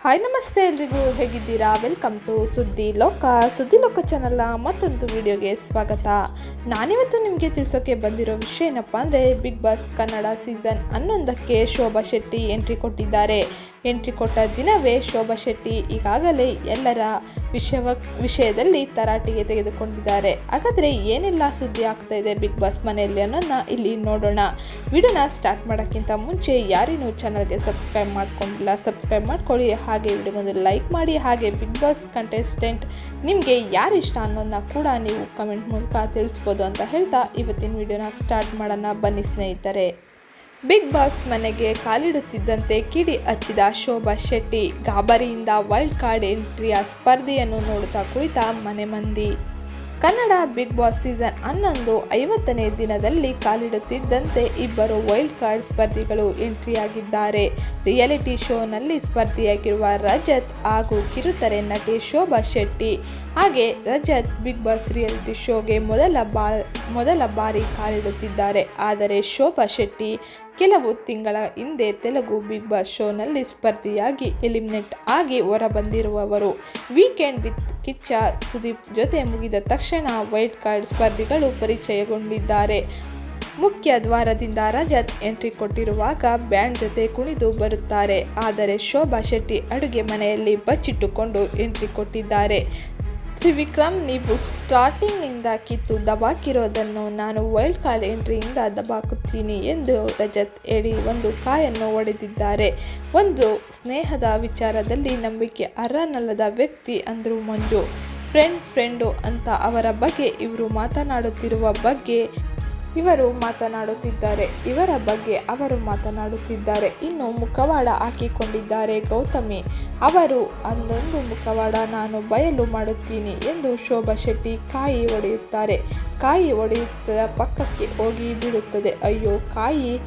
Hi, ನಮಸ್ತೆ ಎಲ್ರಿಗೂ ಹೇಗಿದ್ದೀರಾ? ವೆಲ್ಕಮ್ ಟು ಸುದ್ದಿ ಲೋಕ. ಸುದ್ದಿ ಲೋಕ ಚಾನಲ್ನ ಮತ್ತೊಂದು ವಿಡಿಯೋಗೆ ಸ್ವಾಗತ. ನಾನಿವತ್ತು ನಿಮಗೆ ತಿಳಿಸೋಕೆ ಬಂದಿರೋ ವಿಷಯ ಏನಪ್ಪ ಅಂದರೆ ಬಿಗ್ ಬಾಸ್ ಕನ್ನಡ ಸೀಸನ್ ಹನ್ನೊಂದಕ್ಕೆ ಶೋಭಾ ಶೆಟ್ಟಿ ಎಂಟ್ರಿ ಕೊಟ್ಟಿದ್ದಾರೆ. ಎಂಟ್ರಿ ಕೊಟ್ಟ ದಿನವೇ ಶೋಭಾ ಶೆಟ್ಟಿ ಈಗಾಗಲೇ ಎಲ್ಲರ ವಿಷಯವ ವಿಷಯದಲ್ಲಿ ತರಾಟೆಗೆ ತೆಗೆದುಕೊಂಡಿದ್ದಾರೆ. ಹಾಗಾದರೆ ಏನೆಲ್ಲ ಸುದ್ದಿ ಆಗ್ತಾ ಇದೆ ಬಿಗ್ ಬಾಸ್ ಮನೆಯಲ್ಲಿ ಅನ್ನೋದನ್ನ ಇಲ್ಲಿ ನೋಡೋಣ. ವಿಡಿಯೋನ ಸ್ಟಾರ್ಟ್ ಮಾಡೋಕ್ಕಿಂತ ಮುಂಚೆ ಯಾರಿನೂ ಚಾನಲ್ಗೆ ಸಬ್ಸ್ಕ್ರೈಬ್ ಮಾಡ್ಕೊಂಡಿಲ್ಲ ಸಬ್ಸ್ಕ್ರೈಬ್ ಮಾಡ್ಕೊಳ್ಳಿ. ಹಾಗೆ ವಿಡಿಯೋಗೊಂದು ಲೈಕ್ ಮಾಡಿ ಹಾಗೆ ಬಿಗ್ ಬಾಸ್ ಕಂಟೆಸ್ಟೆಂಟ್ ನಿಮಗೆ ಯಾರು ಇಷ್ಟ ಅನ್ನೋದನ್ನ ಕೂಡ ನೀವು ಕಮೆಂಟ್ ಮೂಲಕ ತಿಳಿಸ್ಬೋದು ಅಂತ ಹೇಳ್ತಾ ಇವತ್ತಿನ ವಿಡಿಯೋನ ಸ್ಟಾರ್ಟ್ ಮಾಡೋಣ. ಬನ್ನಿ ಸ್ನೇಹಿತರೆ. ಬಿಗ್ ಬಾಸ್ ಮನೆಗೆ ಕಾಲಿಡುತ್ತಿದ್ದಂತೆ ಕಿಡಿ ಹಚ್ಚಿದ ಶೋಭಾ ಶೆಟ್ಟಿ ಗಾಬರಿಯಿಂದ ವೈಲ್ಡ್ ಕಾರ್ಡ್ ಎಂಟ್ರಿಯ ಸ್ಪರ್ಧೆಯನ್ನು ನೋಡುತ್ತಾ ಕುಳಿತ ಮನೆ ಮಂದಿ. ಕನ್ನಡ ಬಿಗ್ ಬಾಸ್ ಸೀಸನ್ ಹನ್ನೊಂದು ಐವತ್ತನೇ ದಿನದಲ್ಲಿ ಕಾಲಿಡುತ್ತಿದ್ದಂತೆ ಇಬ್ಬರು ವೈಲ್ಡ್ ಕಾರ್ಡ್ ಸ್ಪರ್ಧಿಗಳು ಎಂಟ್ರಿಯಾಗಿದ್ದಾರೆ. ರಿಯಾಲಿಟಿ ಶೋನಲ್ಲಿ ಸ್ಪರ್ಧಿಯಾಗಿರುವ ರಜತ್ ಹಾಗೂ ಕಿರುತೆರೆ ನಟಿ ಶೋಭಾ ಶೆಟ್ಟಿ. ಹಾಗೆ ರಜತ್ ಬಿಗ್ ಬಾಸ್ ರಿಯಾಲಿಟಿ ಶೋಗೆ ಮೊದಲ ಬಾ, ಮೊದಲ ಬಾರಿ ಕಾಲಿಡುತ್ತಿದ್ದಾರೆ. ಆದರೆ ಶೋಭಾ ಶೆಟ್ಟಿ ಕೆಲವು ತಿಂಗಳ ಹಿಂದೆ ತೆಲುಗು ಬಿಗ್ ಬಾಸ್ ಶೋನಲ್ಲಿ ಸ್ಪರ್ಧಿಯಾಗಿ ಎಲಿಮಿನೇಟ್ ಆಗಿ ಹೊರಬಂದಿರುವವರು. ವೀಕೆಂಡ್ ವಿತ್ ಕಿಚ್ಚ, ಸುದೀಪ್ ಜೊತೆ ಮುಗಿದ ತಕ್ಷಣ ವೈಟ್ ಕಾರ್ಡ್ ಸ್ಪರ್ಧಿಗಳು ಪರಿಚಯಗೊಂಡಿದ್ದಾರೆ. ಮುಖ್ಯ ದ್ವಾರದಿಂದ ರಜತ್ ಎಂಟ್ರಿ ಕೊಟ್ಟಿರುವಾಗ ಬ್ಯಾಂಡ್ ಜೊತೆ ಕುಣಿದು ಬರುತ್ತಾರೆ. ಆದರೆ ಶೋಭಾ ಶೆಟ್ಟಿ ಅಡುಗೆ ಮನೆಯಲ್ಲಿ ಬಚ್ಚಿಟ್ಟುಕೊಂಡು ಎಂಟ್ರಿ ಕೊಟ್ಟಿದ್ದಾರೆ. ತ್ರಿವಿಕ್ರಮ್, ನೀವು ಸ್ಟಾರ್ಟಿಂಗ್ನಿಂದ ಕಿತ್ತು ದಬಾಕಿರೋದನ್ನು ನಾನು ವೈಲ್ಡ್ ಕಾರ್ಡ್ ಎಂಟ್ರಿಯಿಂದ ದಬಾಕುತ್ತೀನಿ ಎಂದು ರಜತ್ ಹೇಳಿ ಒಂದು ಕಾಯನ್ನು ಒಡೆದಿದ್ದಾರೆ. ಒಂದು ಸ್ನೇಹದ ವಿಚಾರದಲ್ಲಿ ನಂಬಿಕೆ ಅರ್ಹನಲ್ಲದ ವ್ಯಕ್ತಿ ಅಂದರು ಮಂಜು. ಫ್ರೆಂಡ್, ಫ್ರೆಂಡು ಅಂತ ಅವರ ಬಗ್ಗೆ ಇವರು ಮಾತನಾಡುತ್ತಿರುವ ಬಗ್ಗೆ ಇವರು ಮಾತನಾಡುತ್ತಿದ್ದಾರೆ. ಇವರ ಬಗ್ಗೆ ಅವರು ಮಾತನಾಡುತ್ತಿದ್ದಾರೆ. ಇನ್ನು ಮುಖವಾಡ ಹಾಕಿಕೊಂಡಿದ್ದಾರೆ ಗೌತಮಿ. ಅವರು, ಅಂದೊಂದು ಮುಖವಾಡ ನಾನು ಬಯಲು ಮಾಡುತ್ತೀನಿ ಎಂದು ಶೋಭಾ ಶೆಟ್ಟಿ ಕಾಯಿ ಒಡೆಯುತ್ತಾರೆ ಕಾಯಿ ಒಡೆಯುತ್ತ ಪಕ್ಕಕ್ಕೆ ಹೋಗಿ ಬೀಳುತ್ತದೆ. ಅಯ್ಯೋ, ಕಾಯಿ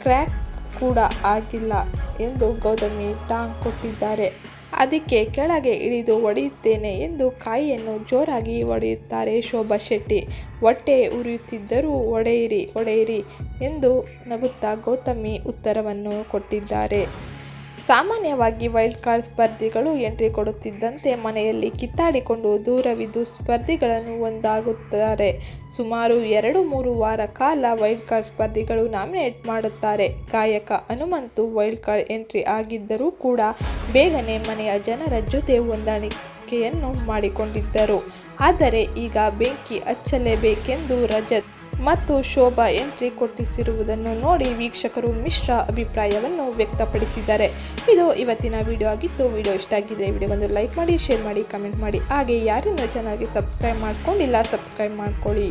ಕ್ರ್ಯಾಕ್ ಕೂಡ ಆಗಿಲ್ಲ ಎಂದು ಗೌತಮಿ ಟಾಂಗ್ ಕೊಟ್ಟಿದ್ದಾರೆ. ಅದಕ್ಕೆ ಕೆಳಗೆ ಇಳಿದು ಹೊಡೆಯುತ್ತೇನೆ ಎಂದು ಕಾಯಿಯನ್ನು ಜೋರಾಗಿ ಹೊಡೆಯುತ್ತಾರೆ ಶೋಭಾ ಶೆಟ್ಟಿ. ಹೊಟ್ಟೆ ಉರಿಯುತ್ತಿದ್ದರೂ ಒಡೆಯಿರಿ ಒಡೆಯಿರಿ ಎಂದು ನಗುತ್ತಾ ಗೌತಮಿ ಉತ್ತರವನ್ನು ಕೊಟ್ಟಿದ್ದಾರೆ. ಸಾಮಾನ್ಯವಾಗಿ ವೈಲ್ಡ್ ಕಾರ್ಡ್ ಸ್ಪರ್ಧಿಗಳು ಎಂಟ್ರಿ ಕೊಡುತ್ತಿದ್ದಂತೆ ಮನೆಯಲ್ಲಿ ಕಿತ್ತಾಡಿಕೊಂಡು ದೂರವಿದ್ದು ಸ್ಪರ್ಧಿಗಳನ್ನು ಒಂದಾಗುತ್ತಾರೆ. ಸುಮಾರು ಎರಡು ಮೂರು ವಾರ ಕಾಲ ವೈಲ್ಡ್ ಕಾರ್ಡ್ ಸ್ಪರ್ಧಿಗಳು ನಾಮಿನೇಟ್ ಮಾಡುತ್ತಾರೆ. ಗಾಯಕ ಹನುಮಂತು ವೈಲ್ಡ್ ಕಾರ್ಡ್ ಎಂಟ್ರಿ ಆಗಿದ್ದರೂ ಕೂಡ ಬೇಗನೆ ಮನೆಯ ಜನರ ಜೊತೆ ಹೊಂದಾಣಿಕೆಯನ್ನು ಮಾಡಿಕೊಂಡಿದ್ದರು. ಆದರೆ ಈಗ ಬೆಂಕಿ ಹಚ್ಚಲೇಬೇಕೆಂದು ರಜತ್ ಮತ್ತು ಶೋಭಾ ಎಂಟ್ರಿ ಕೊಟ್ಟಿಸಿರುವುದನ್ನು ನೋಡಿ ವೀಕ್ಷಕರು ಮಿಶ್ರ ಅಭಿಪ್ರಾಯವನ್ನು ವ್ಯಕ್ತಪಡಿಸಿದ್ದಾರೆ. ಇದು ಇವತ್ತಿನ ವಿಡಿಯೋ ಆಗಿತ್ತು. ವಿಡಿಯೋ ಇಷ್ಟ ಆಗಿದ್ದರೆ ವಿಡಿಯೋಗೊಂದು ಲೈಕ್ ಮಾಡಿ ಶೇರ್ ಮಾಡಿ ಕಮೆಂಟ್ ಮಾಡಿ. ಹಾಗೆ ಯಾರನ್ನು ಚೆನ್ನಾಗಿ ಸಬ್ಸ್ಕ್ರೈಬ್ ಮಾಡ್ಕೊಂಡಿಲ್ಲ ಸಬ್ಸ್ಕ್ರೈಬ್ ಮಾಡ್ಕೊಳ್ಳಿ.